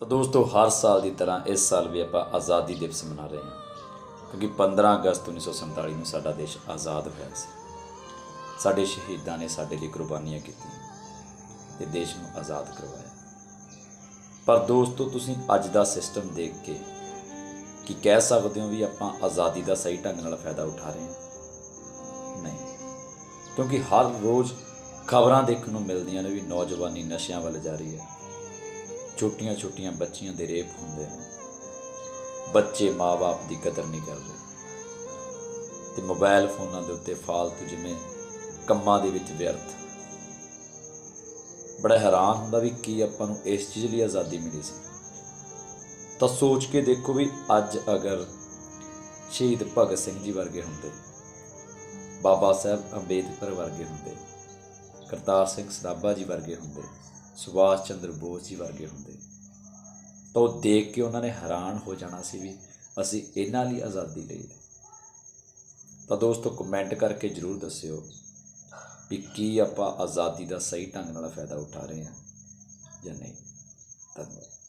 ਤਾਂ ਦੋਸਤੋ, ਹਰ ਸਾਲ ਦੀ ਤਰ੍ਹਾਂ ਇਸ ਸਾਲ ਵੀ ਆਪਾਂ ਆਜ਼ਾਦੀ ਦਿਵਸ ਮਨਾ ਰਹੇ ਹਾਂ। ਕਿਉਂਕਿ 15 ਅਗਸਤ 1947 ਨੂੰ ਸਾਡਾ ਦੇਸ਼ ਆਜ਼ਾਦ ਹੋਇਆ ਸੀ। ਸਾਡੇ ਸ਼ਹੀਦਾਂ ਨੇ ਸਾਡੇ ਲਈ ਕੁਰਬਾਨੀਆਂ ਕੀਤੀਆਂ ਤੇ ਦੇਸ਼ ਨੂੰ ਆਜ਼ਾਦ ਕਰਵਾਇਆ। ਪਰ ਦੋਸਤੋ, ਤੁਸੀਂ ਅੱਜ ਦਾ ਸਿਸਟਮ ਦੇਖ ਕੇ ਕੀ ਕਹਿ ਸਕਦੇ ਹੋ ਵੀ ਆਪਾਂ ਆਜ਼ਾਦੀ ਦਾ ਸਹੀ ਢੰਗ ਨਾਲ ਫਾਇਦਾ ਉਠਾ ਰਹੇ ਹਾਂ? ਨਹੀਂ। ਕਿਉਂਕਿ ਹਰ ਰੋਜ਼ ਖਬਰਾਂ ਦੇਖਣ ਨੂੰ ਮਿਲਦੀਆਂ ਨੇ ਵੀ ਨੌਜਵਾਨੀ ਨਸ਼ਿਆਂ ਵੱਲ ਜਾ ਰਹੀ ਹੈ। ਛੋਟੀਆਂ ਛੋਟੀਆਂ ਬੱਚੀਆਂ ਦੇ ਰੇਪ ਹੁੰਦੇ ਨੇ। ਬੱਚੇ ਮਾਪੇ ਦੀ ਕਦਰ ਨਹੀਂ ਕਰਦੇ। ਰਹੇ ਤੇ ਮੋਬਾਈਲ ਫੋਨਾਂ ਦੇ ਉੱਤੇ ਫਾਲਤੂ ਜਿਵੇਂ ਕੰਮਾਂ ਦੇ ਵਿੱਚ ਵਿਅਰਥ। ਬੜਾ ਹੈਰਾਨ ਹੁੰਦਾ ਵੀ ਕੀ ਆਪਾਂ ਨੂੰ ਇਸ ਚੀਜ਼ ਲਈ ਆਜ਼ਾਦੀ ਮਿਲੀ ਸੀ। ਤਾਂ ਸੋਚ ਕੇ ਦੇਖੋ ਵੀ ਅੱਜ ਅਗਰ ਸ਼ਹੀਦ ਭਗਤ ਸਿੰਘ ਜੀ ਵਰਗੇ ਹੁੰਦੇ, ਬਾਬਾ ਸਾਹਿਬ ਅੰਬੇਦਕਰ ਵਰਗੇ ਹੁੰਦੇ, ਕਰਤਾਰ ਸਿੰਘ ਸਰਾਭਾ ਜੀ ਵਰਗੇ ਹੁੰਦੇ ਸੁਭਾਸ਼ ਚੰਦਰ ਬੋਸ ਜੀ ਵਰਗੇ ਹੁੰਦੇ। ਤਾਂ ਉਹ ਦੇਖ ਕੇ ਉਹਨਾਂ ਨੇ ਹੈਰਾਨ ਹੋ ਜਾਣਾ ਸੀ ਵੀ ਅਸੀਂ ਇਹਨਾਂ ਲਈ ਆਜ਼ਾਦੀ ਲਈ ਤਾਂ ਦੋਸਤੋ ਕਮੈਂਟ ਕਰਕੇ ਜਰੂਰ ਦੱਸਿਓ ਵੀ ਕੀ ਆਪਾਂ ਆਜ਼ਾਦੀ ਦਾ ਸਹੀ ਢੰਗ ਨਾਲ ਫਾਇਦਾ ਉਠਾ ਰਹੇ ਹਾਂ ਜਾਂ ਨਹੀਂ। ਧੰਨਵਾਦ।